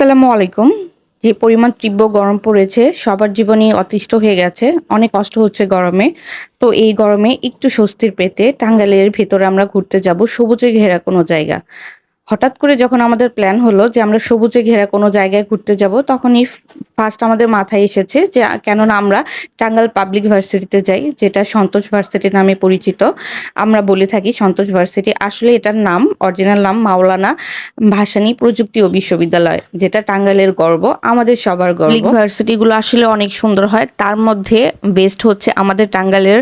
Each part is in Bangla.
আসসালামু আলাইকুম। যে পরিমাণ তীব্র গরম পড়েছে, সবার জীবনই অতিষ্ঠ হয়ে গেছে, অনেক কষ্ট হচ্ছে গরমে। তো এই গরমে একটু স্বস্তির পেতে টাঙ্গাইলের ভেতরে আমরা ঘুরতে যাব সবুজে ঘেরা কোনো জায়গা। হঠাৎ করে যখন আমাদের প্ল্যান হলো যে আমরা সবুজে ঘেরা কোনো জায়গায় ঘুরতে যাব, তখনই ফার্স্ট আমাদের মাথায় এসেছে যে, কেননা আমরা টাঙ্গাল পাবলিক ভার্সিটিতে যাই, যেটা সন্তোষ ভার্সিটি নামে পরিচিত। আমরা বলে থাকি সন্তোষ ভার্সিটি আসলে এটার নাম অরিজিনাল নাম মাওলানা ভাসানী প্রযুক্তি ও বিশ্ববিদ্যালয়, যেটা টাঙ্গালের গর্ব, আমাদের সবার গর্ব। ভার্সিটিগুলো আসলে অনেক সুন্দর হয়, তার মধ্যে বেস্ট হচ্ছে আমাদের টাঙ্গালের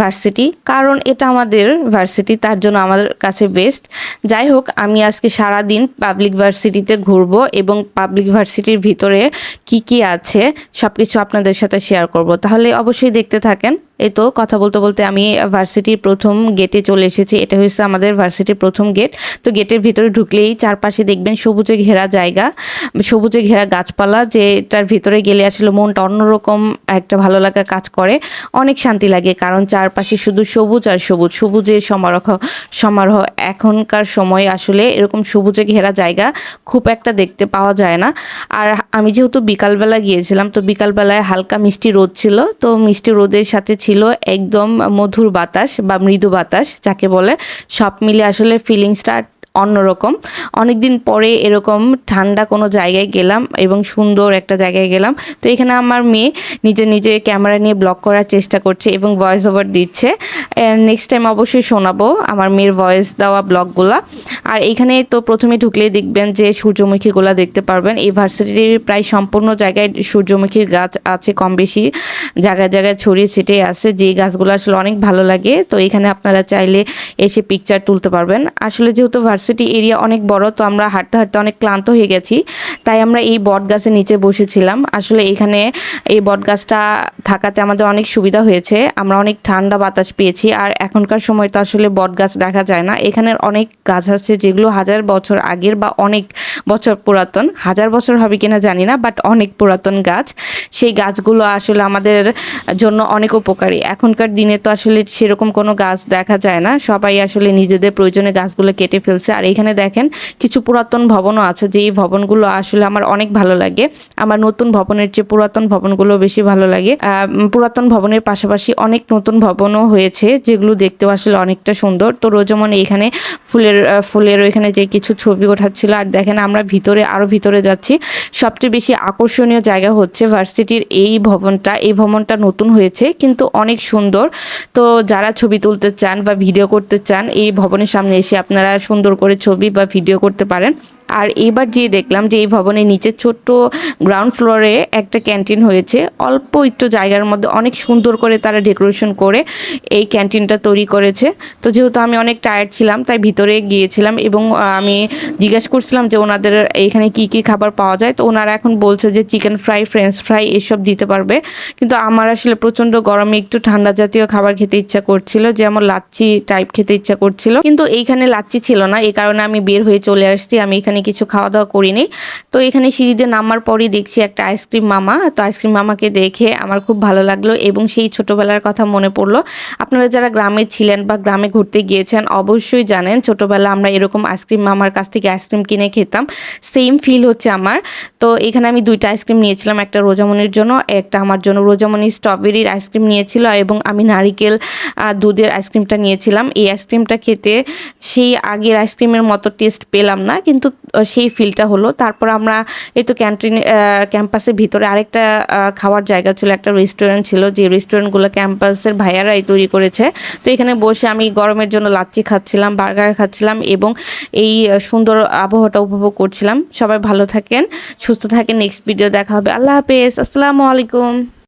ভার্সিটি কারণ এটা আমাদের ভার্সিটি তার জন্য আমাদের কাছে বেস্ট যাই হোক, আমি আজকে সারা দিন পাবলিক ভার্সিটিতে ঘুরব এবং পাবলিক ভার্সিটির ভিতরে কি কি আছে সব কিছু আপনাদের সাথে শেয়ার করব। তাহলে অবশ্যই দেখতে থাকেন। এই তো কথা বলতে বলতে আমি ভার্সিটির প্রথম গেটে চলে এসেছি। এটা হচ্ছে আমাদের ভার্সিটির প্রথম গেট তো গেটের ভিতরে ঢুকলেই চারপাশে দেখবেন সবুজে ঘেরা জায়গা, সবুজে ঘেরা গাছপালা, যেটার ভিতরে গেলে আসলে মনটা অন্যরকম একটা ভালো লাগা কাজ করে। অনেক শান্তি লাগে, কারণ চারপাশে শুধু সবুজ আর সবুজ। সবুজের সমারোহ সমারোহ এখনকার সময় আসলে এরকম সবুজে ঘেরা জায়গা খুব একটা দেখতে পাওয়া যায় না। আর আমি যেহেতু বিকালবেলা গিয়েছিলাম, তো বিকালবেলায় হালকা মিষ্টি রোদ ছিল। তো মিষ্টি রোদের সাথে একদম মধুর বাতাস বা মৃদু বাতাস যাকে বলে সব মিলে আসলে ফিলিংসটা অন্যরকম। অনেকদিন পরে এরকম ঠান্ডা কোনো জায়গায় গেলাম এবং সুন্দর একটা জায়গায় গেলাম। তো এখানে আমার মেয়ে নিজে নিজে ক্যামেরা নিয়ে ব্লগ করার চেষ্টা করছে এবং ভয়েস ওভার দিচ্ছে। নেক্সট টাইম অবশ্যই শোনাবো আমার মেয়ের ভয়েস দেওয়া ব্লগগুলা। আর এখানে তো প্রথমে ঢুকলে দেখবেন যে সূর্যমুখীগুলা দেখতে পারবেন। এই ভার্সিটির প্রায় সম্পূর্ণ জায়গায় সূর্যমুখীর গাছ আছে, কম বেশি জায়গায় জায়গায় ছড়িয়ে ছিটিয়ে আছে। যে গাছগুলো আসলে অনেক ভালো লাগে। তো এখানে আপনারা চাইলে এসে পিকচার তুলতে পারবেন। আসলে যেহেতু ভার্সিটি এরিয়া অনেক বড়, তো আমরা হাঁটতে হাঁটতে অনেক ক্লান্ত হয়ে গেছি। তাই আমরা এই বট গাছের নিচে বসেছিলাম। আসলে এখানে এই বট গাছটা থাকাতে আমাদের অনেক সুবিধা হয়েছে। আমরা অনেক ঠান্ডা বাতাস পেয়েছি। আর এখনকার সময় তো আসলে বট গাছ দেখা যায় না। এখানের অনেক গাছ আছে যেগুলো হাজার বছর আগের বা অনেক বছর পুরাতন। হাজার বছর হবে কিনা জানি না বাট অনেক পুরাতন গাছ। সেই গাছগুলো আসলে আমাদের জন্য অনেক উপকারী। এখনকার দিনে তো আসলে সেরকম কোনো গাছ দেখা যায় না। সবাই আসলে নিজেদের প্রয়োজনে গাছগুলো কেটে ফেলছে। আর এখানে দেখেন কিছু পুরাতন ভবনও আছে, যে এই ভবনগুলো আসলে আমার অনেক ভালো লাগে। আমার নতুন ভবনের চেয়ে পুরাতন ভবনগুলো বেশি ভালো লাগে। পুরাতন ভবনের পাশাপাশি অনেক নতুন ভবনও হয়েছে, যেগুলো দেখতেও আসলে অনেকটা সুন্দর। তো রোজমন এখানে ফুলের ফুলের এখানে যে কিছু ছবি ওঠাচ্ছিল, আর দেখেন আমরা ভিতরে আরও ভিতরে যাচ্ছি। সবচেয়ে বেশি আকর্ষণীয় জায়গা হচ্ছে ভার্সিটির এই ভবনটা। এই ভবনটা নতুন হয়েছে, কিন্তু অনেক সুন্দর। তো যারা ছবি তুলতে চান বা ভিডিও করতে চান, এই ভবনের সামনে এসে আপনারা সুন্দর করে ছবি বা ভিডিও করতে পারেন। আর এবার যেয়ে দেখলাম যে এই ভবনের নিচে ছোট্ট গ্রাউন্ড ফ্লোরে একটা ক্যান্টিন হয়েছে। অল্প একটু জায়গার মধ্যে অনেক সুন্দর করে তারা ডেকোরেশন করে এই ক্যান্টিনটা তৈরি করেছে। তো যেহেতু আমি অনেক টায়ার্ড ছিলাম, তাই ভিতরে গিয়েছিলাম এবং আমি জিজ্ঞেস করছিলাম যে ওনাদের এখানে কি কি খাবার পাওয়া যায়? তো ওনারা এখন বলছে যে চিকেন ফ্রাই ফ্রেঞ্চ ফ্রাই এসব দিতে পারবে। কিন্তু আমার আসলে প্রচণ্ড গরমে একটু ঠান্ডা জাতীয় খাবার খেতে ইচ্ছা করছিল, যেমন লাচ্ছি টাইপ খেতে ইচ্ছা করছিল। কিন্তু এইখানে লাচ্ছি ছিল না এই কারণে আমি বের হয়ে চলে আসছি। আমি এখানে কিছু খাওয়া দাওয়া করিনি। তো এখানে সিঁড়িতে নামার পরই দেখছি একটা আইসক্রিম মামা। তো আইসক্রিম মামাকে দেখে আমার খুব ভালো লাগল এবং সেই ছোটোবেলার কথা মনে পড়ল। আপনারা যারা গ্রামে ছিলেন বা গ্রামে ঘুরতে গিয়েছেন, অবশ্যই জানেন ছোটোবেলা আমরা এরকম আইসক্রিম মামার কাছ থেকে আইসক্রিম কিনে খেতাম। সেম ফিল হচ্ছে আমার। তো এখানে আমি দুইটা আইসক্রিম নিয়েছিলাম, একটা রোজামনির জন্য, একটা আমার জন্য রোজামনি স্ট্রবেরির আইসক্রিম নিয়েছিল এবং আমি নারিকেল দুধের আইসক্রিমটা নিয়েছিলাম। এই আইসক্রিমটা খেতে সেই আগের আইসক্রিমের মতো টেস্ট পেলাম না, কিন্তু সেই ফিলটা হলো। তারপর আমরা এই তো ক্যান্টিন ক্যাম্পাসের ভিতরে আরেকটা খাওয়ার জায়গা ছিল, একটা রেস্টুরেন্ট ছিল, যে রেস্টুরেন্টগুলো ক্যাম্পাসের ভাইয়ারাই তৈরি করেছে। তো এখানে বসে আমি গরমের জন্য লাচ্ছি খাচ্ছিলাম, বার্গার খাচ্ছিলাম এবং এই সুন্দর আবহাওয়াটা উপভোগ করছিলাম। সবাই ভালো থাকেন, সুস্থ থাকেন। নেক্সট ভিডিও দেখা হবে। আল্লাহ হাফেজ। আসসালামু আলাইকুম।